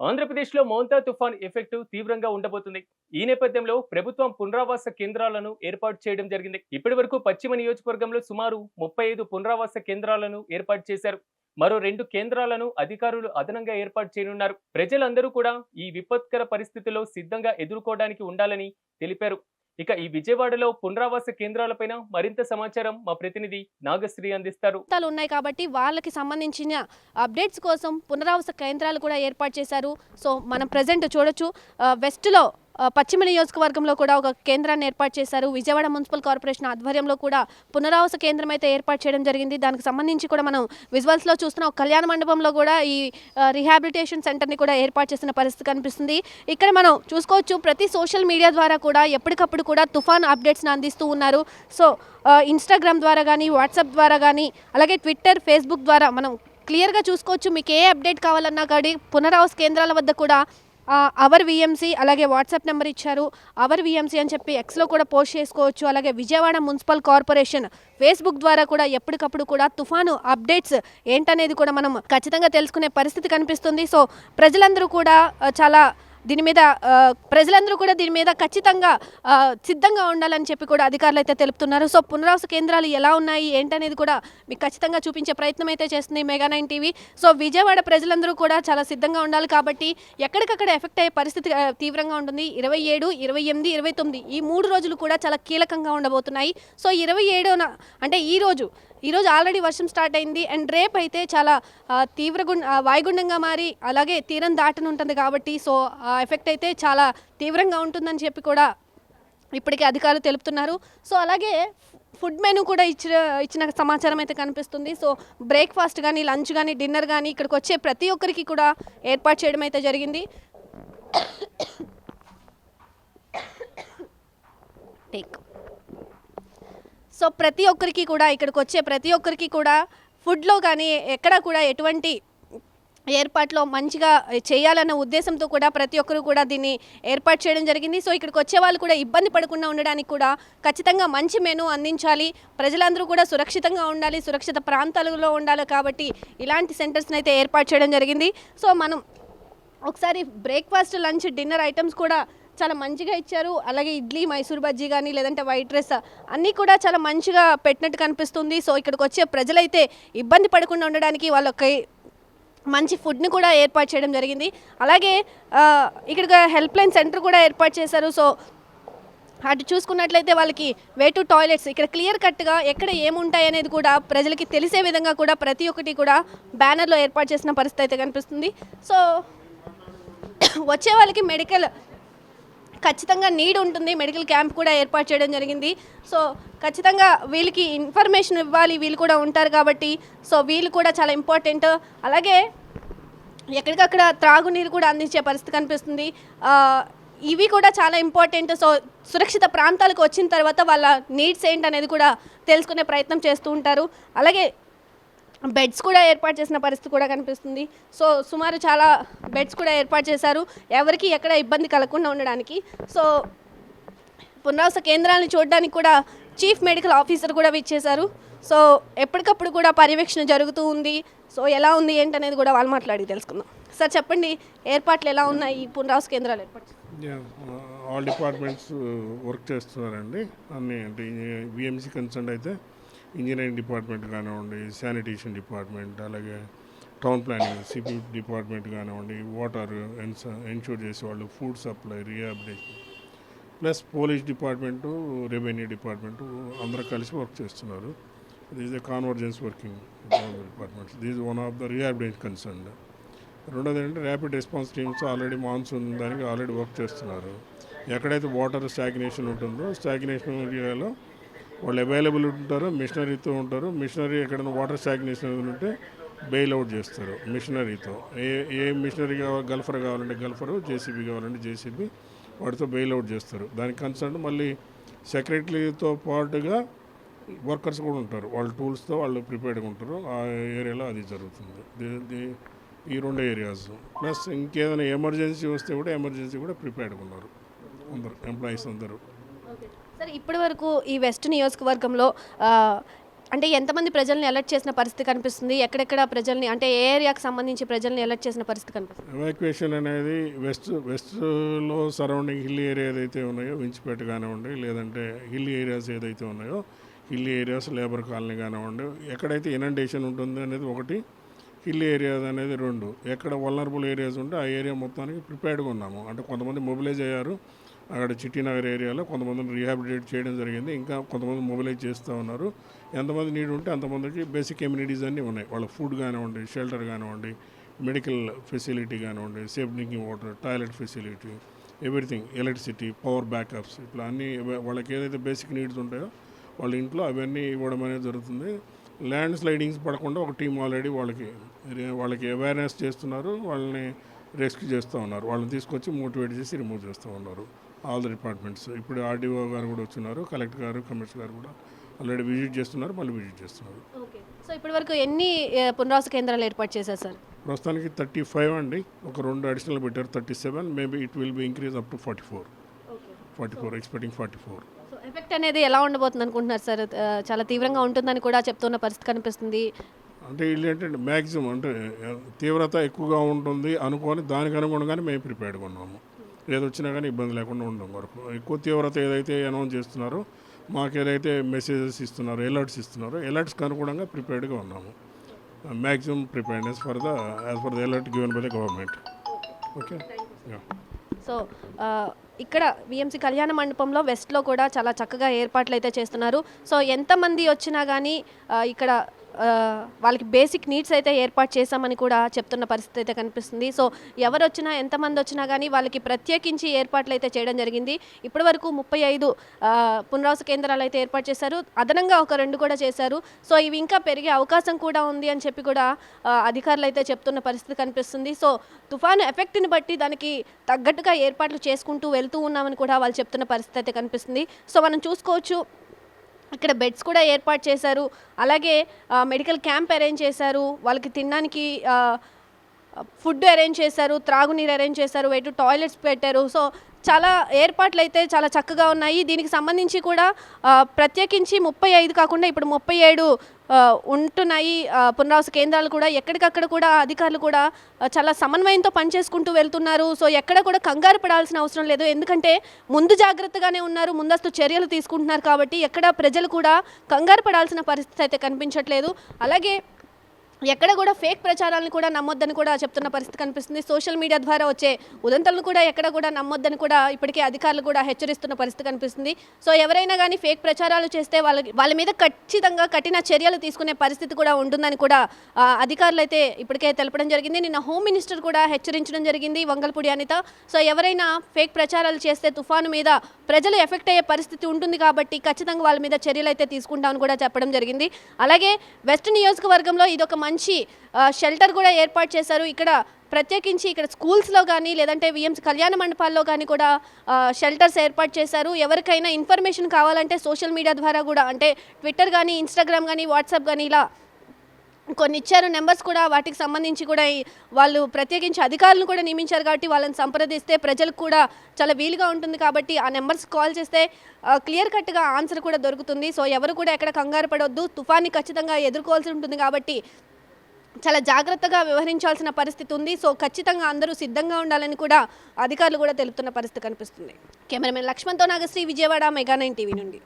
ఆంధ్రప్రదేశ్లో మౌంతా తుఫాన్ ఎఫెక్ట్ తీవ్రంగా ఉండబోతుంది. ఈ నేపథ్యంలో ప్రభుత్వం పునరావాస కేంద్రాలను ఏర్పాటు చేయడం జరిగింది. ఇప్పటి వరకు పశ్చిమ నియోజకవర్గంలో సుమారు ముప్పై ఐదు పునరావాస కేంద్రాలను ఏర్పాటు చేశారు. మరో రెండు కేంద్రాలను అధికారులు అదనంగా ఏర్పాటు చేయనున్నారు. ప్రజలందరూ కూడా ఈ విపత్కర పరిస్థితిలో సిద్ధంగా ఎదుర్కోవడానికి ఉండాలని తెలిపారు. ఇక ఈ విజయవాడలో పునరావాస కేంద్రాలపైన మరింత సమాచారం మా ప్రతినిధి నాగశ్రీ అందిస్తారు. ఉన్నాయి కాబట్టి వాళ్ళకి సంబంధించిన అప్డేట్స్ కోసం పునరావాస కేంద్రాలు కూడా ఏర్పాటు చేశారు. సో మనం ప్రజెంట్ చూడొచ్చు. వెస్ట్లో పశ్చిమ నియోజకవర్గంలో కూడా ఒక కేంద్రాన్ని ఏర్పాటు చేశారు. విజయవాడ మున్సిపల్ కార్పొరేషన్ ఆధ్వర్యంలో కూడా పునరావాస కేంద్రం అయితే ఏర్పాటు చేయడం జరిగింది. దానికి సంబంధించి కూడా మనం విజువల్స్లో చూస్తున్న ఒక కళ్యాణ మండపంలో కూడా ఈ రీహాబిలిటేషన్ రిహాబిలిటేషన్ సెంటర్ని కూడా ఏర్పాటు చేసిన పరిస్థితి కనిపిస్తుంది. ఇక్కడ మనం చూసుకోవచ్చు ప్రతి సోషల్ మీడియా ద్వారా కూడా ఎప్పటికప్పుడు కూడా తుఫాన్ అప్డేట్స్ని అందిస్తూ ఉన్నారు. సో ఇన్స్టాగ్రామ్ ద్వారా కానీ వాట్సాప్ ద్వారా కానీ అలాగే ట్విట్టర్ ఫేస్బుక్ ద్వారా మనం క్లియర్గా చూసుకోవచ్చు మీకు ఏ అప్డేట్ కావాలన్నా కానీ పునరావాస కేంద్రాల వద్ద కూడా అవర్ విఎంసీ అలాగే వాట్సాప్ నెంబర్ ఇచ్చారు. అవర్ విఎంసీ అని చెప్పి ఎక్స్లో కూడా పోస్ట్ చేసుకోవచ్చు. అలాగే విజయవాడ మున్సిపల్ కార్పొరేషన్ ఫేస్బుక్ ద్వారా కూడా ఎప్పటికప్పుడు కూడా తుఫాను అప్డేట్స్ ఏంటనేది కూడా మనం ఖచ్చితంగా తెలుసుకునే పరిస్థితి కనిపిస్తుంది. సో ప్రజలందరూ కూడా చాలా దీని మీద ప్రజలందరూ కూడా దీని మీద ఖచ్చితంగా సిద్ధంగా ఉండాలని చెప్పి కూడా అధికారులు అయితే తెలుపుతున్నారు. సో పునరావాస కేంద్రాలు ఎలా ఉన్నాయి ఏంటనేది కూడా మీకు ఖచ్చితంగా చూపించే ప్రయత్నం అయితే చేస్తుంది mega nine TV. So Vijayawada ప్రజలందరూ కూడా చాలా సిద్ధంగా ఉండాలి కాబట్టి ఎక్కడికక్కడ ఎఫెక్ట్ అయ్యే పరిస్థితి తీవ్రంగా ఉంటుంది. ఇరవై ఏడు ఇరవై ఎనిమిది ఇరవై తొమ్మిది ఈ మూడు రోజులు కూడా చాలా కీలకంగా ఉండబోతున్నాయి. సో ఇరవై ఏడున అంటే ఈ రోజు ఈరోజు ఆల్రెడీ వర్షం స్టార్ట్ అయింది అండ్ రేపు అయితే చాలా తీవ్ర గుం వాయుగుండంగా మారి అలాగే తీరం దాటనుంటుంది కాబట్టి సో ఎఫెక్ట్ అయితే చాలా తీవ్రంగా ఉంటుందని చెప్పి కూడా ఇప్పటికే అధికారులు తెలుపుతున్నారు. సో అలాగే ఫుడ్ మెనూ కూడా ఇచ్చిన ఇచ్చిన సమాచారం అయితే కనిపిస్తుంది. సో బ్రేక్ఫాస్ట్ కానీ లంచ్ కానీ డిన్నర్ కానీ ఇక్కడికి వచ్చే ప్రతి ఒక్కరికి కూడా ఏర్పాటు చేయడం అయితే జరిగింది. టేక్ సో ప్రతి ఒక్కరికి కూడా ఇక్కడికి వచ్చే ప్రతి ఒక్కరికి కూడా ఫుడ్లో కానీ ఎక్కడ కూడా ఎటువంటి ఏర్పాట్లో మంచిగా చేయాలన్న ఉద్దేశంతో కూడా ప్రతి ఒక్కరు కూడా దీన్ని ఏర్పాటు చేయడం జరిగింది. సో ఇక్కడికి వచ్చే వాళ్ళు కూడా ఇబ్బంది పడకుండా ఉండడానికి కూడా ఖచ్చితంగా మంచి మెనూ అందించాలి. ప్రజలందరూ కూడా సురక్షితంగా ఉండాలి సురక్షిత ప్రాంతాలలో ఉండాలి కాబట్టి ఇలాంటి సెంటర్స్ని అయితే ఏర్పాటు చేయడం జరిగింది. సో మనం ఒకసారి బ్రేక్ఫాస్ట్ లంచ్ డిన్నర్ ఐటమ్స్ కూడా చాలా మంచిగా ఇచ్చారు. అలాగే ఇడ్లీ మైసూర్ బజ్జీ కానీ లేదంటే వైట్ రైస్ అన్నీ కూడా చాలా మంచిగా పెట్టినట్టు కనిపిస్తుంది. సో ఇక్కడికి వచ్చే ప్రజలైతే ఇబ్బంది పడకుండా ఉండడానికి వాళ్ళకి మంచి ఫుడ్ని కూడా ఏర్పాటు చేయడం జరిగింది. అలాగే ఇక్కడ హెల్ప్ లైన్ సెంటర్ కూడా ఏర్పాటు చేశారు. సో అటు చూసుకున్నట్లయితే వాళ్ళకి వే టు టాయిలెట్స్ ఇక్కడ క్లియర్ కట్గా ఎక్కడ ఏముంటాయి అనేది కూడా ప్రజలకి తెలిసే విధంగా కూడా ప్రతి ఒక్కటి కూడా బ్యానర్లో ఏర్పాటు చేసిన పరిస్థితి అయితే కనిపిస్తుంది. సో వచ్చే వాళ్ళకి మెడికల్ ఖచ్చితంగా నీడ్ ఉంటుంది. మెడికల్ క్యాంప్ కూడా ఏర్పాటు చేయడం జరిగింది. సో ఖచ్చితంగా వీళ్ళకి ఇన్ఫర్మేషన్ ఇవ్వాలి. వీళ్ళు కూడా ఉంటారు కాబట్టి సో వీళ్ళు కూడా చాలా ఇంపార్టెంట్ అలాగే ఎక్కడికక్కడ త్రాగునీరు కూడా అందించే పరిస్థితి కనిపిస్తుంది. ఇవి కూడా చాలా ఇంపార్టెంట్ సో సురక్షిత ప్రాంతాలకు వచ్చిన తర్వాత వాళ్ళ నీడ్స్ ఏంటనేది కూడా తెలుసుకునే ప్రయత్నం చేస్తూ ఉంటారు. అలాగే బెడ్స్ కూడా ఏర్పాటు చేసిన పరిస్థితి కూడా కనిపిస్తుంది సో సుమారు చాలా బెడ్స్ కూడా ఏర్పాటు చేశారు ఎవరికి ఎక్కడ ఇబ్బంది కలగకుండా ఉండడానికి సో పునరావాస కేంద్రాలను చూడడానికి కూడా చీఫ్ మెడికల్ ఆఫీసర్ కూడా విచ్చేశారు సో ఎప్పటికప్పుడు కూడా పర్యవేక్షణ జరుగుతూ ఉంది సో ఎలా ఉంది ఏంటనేది కూడా వాళ్ళు మాట్లాడి తెలుసుకుందాం సార్ చెప్పండి ఏర్పాట్లు ఎలా ఉన్నాయి ఈ పునరావాస కేంద్రాలు ఏర్పాటు ఆల్ డిపార్ట్మెంట్స్ వర్క్ చేస్తున్నారండి అన్ని అంటే బిఎంసీ కన్సర్న్ అయితే ఇంజనీరింగ్ డిపార్ట్మెంట్ కానివ్వండి శానిటేషన్ డిపార్ట్మెంట్ అలాగే టౌన్ ప్లానింగ్ సిపి డిపార్ట్మెంట్ కానివ్వండి వాటర్ ఎన్షూర్ చేసేవాళ్ళు food supply rehabilitation. Plus police department revenue department అందరూ కలిసి వర్క్ చేస్తున్నారు. This the convergence working departments these one of the rehabilitation concern రెండోది ఏంటంటే rapid response teams already monsoon దానికి already work చేస్తున్నారు. ఎక్కడైతే వాటర్ స్టాగ్నేషన్ ఉంటుందో స్టాగ్నేషన్ ఏరియాలో వాళ్ళు అవైలబుల్ ఉంటారు మిషనరీతో ఉంటారు. మిషనరీ ఎక్కడైనా వాటర్ స్టాగ్నేషన్ ఉంటే బెయిల్ అవుట్ చేస్తారు మిషనరీతో ఏ ఏ మిషనరీ కావాలి గల్ఫర్ కావాలంటే గల్ఫరు జేసీబీ కావాలంటే జేసీబీ వాటితో బెయిల్ అవుట్ చేస్తారు. దానికి కన్సర్న్ మళ్ళీ సెక్రటరీతో పాటుగా వర్కర్స్ కూడా ఉంటారు. వాళ్ళ టూల్స్తో వాళ్ళు ప్రిపేర్డ్గా ఉంటారు. ఆ ఏరియాలో అది జరుగుతుంది. ఈ రెండు ఏరియాస్ ప్లస్ ఇంకేదైనా ఎమర్జెన్సీ వస్తే కూడా ఎమర్జెన్సీ కూడా ప్రిపేర్డ్గా ఉన్నారు. అందరు ఎంప్లాయీస్ అందరూ. సార్ ఇప్పటి వరకు ఈ వెస్ట్ నియోజకవర్గంలో అంటే ఎంతమంది ప్రజల్ని అలర్ట్ చేసిన పరిస్థితి కనిపిస్తుంది? ఎక్కడెక్కడ ప్రజల్ని అంటే ఏ ఏరియాకి సంబంధించి ప్రజల్ని అలర్ట్ చేసిన పరిస్థితి కనిపిస్తుంది? ఎవాక్యుయేషన్ అనేది వెస్ట్ వెస్ట్లో సరౌండింగ్ హిల్ ఏరియా ఏదైతే ఉన్నాయో వించిపేట కానివ్వండి లేదంటే హిల్ ఏరియాస్ ఏదైతే ఉన్నాయో హిల్ ఏరియాస్ లేబర్ కాలనీ కానివ్వండి ఎక్కడైతే ఇనండేషన్ ఉంటుంది అనేది ఒకటి హిల్ ఏరియాస్ అనేది రెండు. ఎక్కడ వలనరబుల్ ఏరియాస్ ఉంటే ఆ ఏరియా మొత్తానికి ప్రిపేర్డ్గా ఉన్నాము. అంటే కొంతమంది మొబిలైజ్ అయ్యారు. అక్కడ చిట్టినగర్ ఏరియాలో కొంతమందిని రీహాబిలిటేట్ చేయడం జరిగింది. ఇంకా కొంతమంది మొబిలైజ్ చేస్తూ ఉన్నారు. ఎంతమంది నీడ్ ఉంటే అంతమందికి బేసిక్ కమ్యూనిటీస్ అన్నీ ఉన్నాయి. వాళ్ళ ఫుడ్ కానివ్వండి షెల్టర్ కానివ్వండి మెడికల్ ఫెసిలిటీ కానివ్వండి safe drinking water toilet facility everything electricity power backups ఇట్లా అన్నీ వాళ్ళకి ఏదైతే బేసిక్ నీడ్స్ ఉంటాయో వాళ్ళ ఇంట్లో అవన్నీ ఇవ్వడం అనేది జరుగుతుంది. ల్యాండ్ స్లైడింగ్స్ పడకుండా ఒక టీం ఆల్రెడీ వాళ్ళకి వాళ్ళకి అవేర్నెస్ చేస్తున్నారు. వాళ్ళని రెస్క్యూ చేస్తూ ఉన్నారు. వాళ్ళని తీసుకొచ్చి మోటివేట్ చేసి రిమూవ్ చేస్తూ ఉన్నారు. All the departments. ఇప్పుడు ఆర్డీఓ గారు కూడా వచ్చినారు కలెక్టర్ గారు కమిషనర్ గారు కూడా ఆల్రెడీ విజిట్ చేస్తున్నారు మళ్ళీ విజిట్ చేస్తున్నారు. ఓకే. సో ఇప్పటి వరకు ఎన్ని పునరావాస కేంద్రాలు ఏర్పాటు చేశారు సార్? ప్రస్తుతానికి థర్టీ ఫైవ్ అండి. ఒక రెండు అడిషనల్ పెట్టారు thirty seven. Maybe it will be increase up to forty four. Forty four expecting forty four. Effect అనేది ఎలా ఉండబోతుంది అనుకుంటున్నారు సార్? చాలా తీవ్రంగా ఉంటుందని కూడా చెప్తున్న పరిస్థితి కనిపిస్తుంది. అంటే వీళ్ళు ఏంటంటే మ్యాక్సిమం అంటే తీవ్రత ఎక్కువగా ఉంటుంది అనుకొని దానికి అనుగుణంగానే మేము ప్రిపేర్డ్గా ఉన్నాము. ఏది వచ్చినా కానీ ఇబ్బంది లేకుండా ఉండడం వరకు. ఎక్కువ తీవ్రత ఏదైతే అనౌన్స్ చేస్తున్నారో మాకు ఏదైతే మెసేజెస్ ఇస్తున్నారో అలర్ట్స్ ఇస్తున్నారో అలర్ట్స్కి అనుగుణంగా ప్రిపేర్డ్గా ఉన్నాము. Maximum preparedness for the as for the alert given by the government okay so ఇక్కడ విఎంసి కళ్యాణ మండపంలో వెస్ట్లో కూడా చాలా చక్కగా ఏర్పాట్లు అయితే చేస్తున్నారు. సో ఎంతమంది వచ్చినా కానీ ఆ, ఇక్కడ వాళ్ళకి బేసిక్ నీడ్స్ అయితే ఏర్పాటు చేశామని కూడా చెప్తున్న పరిస్థితి అయితే కనిపిస్తుంది. సో ఎవరు వచ్చినా ఎంతమంది వచ్చినా కానీ వాళ్ళకి ప్రత్యేకించి ఏర్పాట్లు అయితే చేయడం జరిగింది. ఇప్పటి వరకు ముప్పై ఐదు పునరావాస కేంద్రాలు అయితే ఏర్పాటు చేశారు. అదనంగా ఒక రెండు కూడా చేశారు. సో ఇవి ఇంకా పెరిగే అవకాశం కూడా ఉంది అని చెప్పి కూడా అధికారులు అయితే చెప్తున్న పరిస్థితి కనిపిస్తుంది. సో తుఫాను ఎఫెక్ట్ని బట్టి దానికి తగ్గట్టుగా ఏర్పాట్లు చేసుకుంటూ వెళ్తూ ఉన్నామని కూడా వాళ్ళు చెప్తున్న పరిస్థితి అయితే కనిపిస్తుంది. సో మనం చూసుకోవచ్చు ఇక్కడ బెడ్స్ కూడా ఏర్పాటు చేశారు. అలాగే మెడికల్ క్యాంప్ అరేంజ్ చేశారు. వాళ్ళకి తినడానికి ఫుడ్ అరేంజ్ చేశారు త్రాగునీరు అరేంజ్ చేశారు ఎటు టాయిలెట్స్ పెట్టారు. సో చాలా ఏర్పాట్లు అయితే చాలా చక్కగా ఉన్నాయి. దీనికి సంబంధించి కూడా ప్రత్యేకించి ముప్పై ఐదు కాకుండా ఇప్పుడు ముప్పై ఏడు ఉంటున్నాయి. పునరావాస కేంద్రాలు కూడా ఎక్కడికక్కడ కూడా అధికారులు కూడా చాలా సమన్వయంతో పనిచేసుకుంటూ వెళ్తున్నారు. సో ఎక్కడ కూడా కంగారు పడాల్సిన అవసరం లేదు. ఎందుకంటే ముందు జాగ్రత్తగానే ఉన్నారు. ముందస్తు చర్యలు తీసుకుంటున్నారు కాబట్టి ఎక్కడ ప్రజలు కూడా కంగారు పడాల్సిన పరిస్థితి అయితే కనిపించట్లేదు. అలాగే ఎక్కడ కూడా ఫేక్ ప్రచారాలను కూడా నమ్మొద్దని కూడా చెప్తున్న పరిస్థితి కనిపిస్తుంది. సోషల్ మీడియా ద్వారా వచ్చే ఉదంతలను కూడా ఎక్కడ కూడా నమ్మొద్దని కూడా ఇప్పటికే అధికారులు కూడా హెచ్చరిస్తున్న పరిస్థితి కనిపిస్తుంది. సో ఎవరైనా కానీ ఫేక్ ప్రచారాలు చేస్తే వాళ్ళకి వాళ్ళ మీద ఖచ్చితంగా కఠిన చర్యలు తీసుకునే పరిస్థితి కూడా ఉంటుందని కూడా అధికారులు అయితే ఇప్పటికే తెలపడం జరిగింది. నిన్న హోమ్ మినిస్టర్ కూడా హెచ్చరించడం జరిగింది వంగల్పూడి అనిత. సో ఎవరైనా ఫేక్ ప్రచారాలు చేస్తే తుఫాను మీద ప్రజలు ఎఫెక్ట్ అయ్యే పరిస్థితి ఉంటుంది కాబట్టి ఖచ్చితంగా వాళ్ళ మీద చర్యలు అయితే తీసుకుంటామని కూడా చెప్పడం జరిగింది. అలాగే వెస్ట్ నియోజకవర్గంలో ఇది ఒక మంచి షెల్టర్ కూడా ఏర్పాటు చేశారు. ఇక్కడ ప్రత్యేకించి ఇక్కడ స్కూల్స్లో కానీ లేదంటే విఎంస్ కళ్యాణ మండపాల్లో కానీ కూడా షెల్టర్స్ ఏర్పాటు చేశారు. ఎవరికైనా ఇన్ఫర్మేషన్ కావాలంటే సోషల్ మీడియా ద్వారా కూడా అంటే ట్విట్టర్ కానీ ఇన్స్టాగ్రామ్ కానీ వాట్సాప్ కానీ ఇలా కొన్ని ఇచ్చారు నెంబర్స్ కూడా వాటికి సంబంధించి కూడా వాళ్ళు ప్రత్యేకించి అధికారులను కూడా నియమించారు కాబట్టి వాళ్ళని సంప్రదిస్తే ప్రజలకు కూడా చాలా వీలుగా ఉంటుంది కాబట్టి ఆ నెంబర్స్ కాల్ చేస్తే క్లియర్ కట్గా ఆన్సర్ కూడా దొరుకుతుంది. సో ఎవరు కూడా ఎక్కడ కంగారు పడవద్దు తుఫాన్ని ఖచ్చితంగా ఎదుర్కోవాల్సి ఉంటుంది కాబట్టి చాలా జాగ్రత్తగా వ్యవహరించాల్సిన పరిస్థితి ఉంది. సో ఖచ్చితంగా అందరూ సిద్ధంగా ఉండాలని కూడా అధికారులు కూడా తెలుపుతున్న పరిస్థితి కనిపిస్తుంది. Cameraman లక్ష్మణ్తో Nagasri Vijayawada mega nine TV నుండి.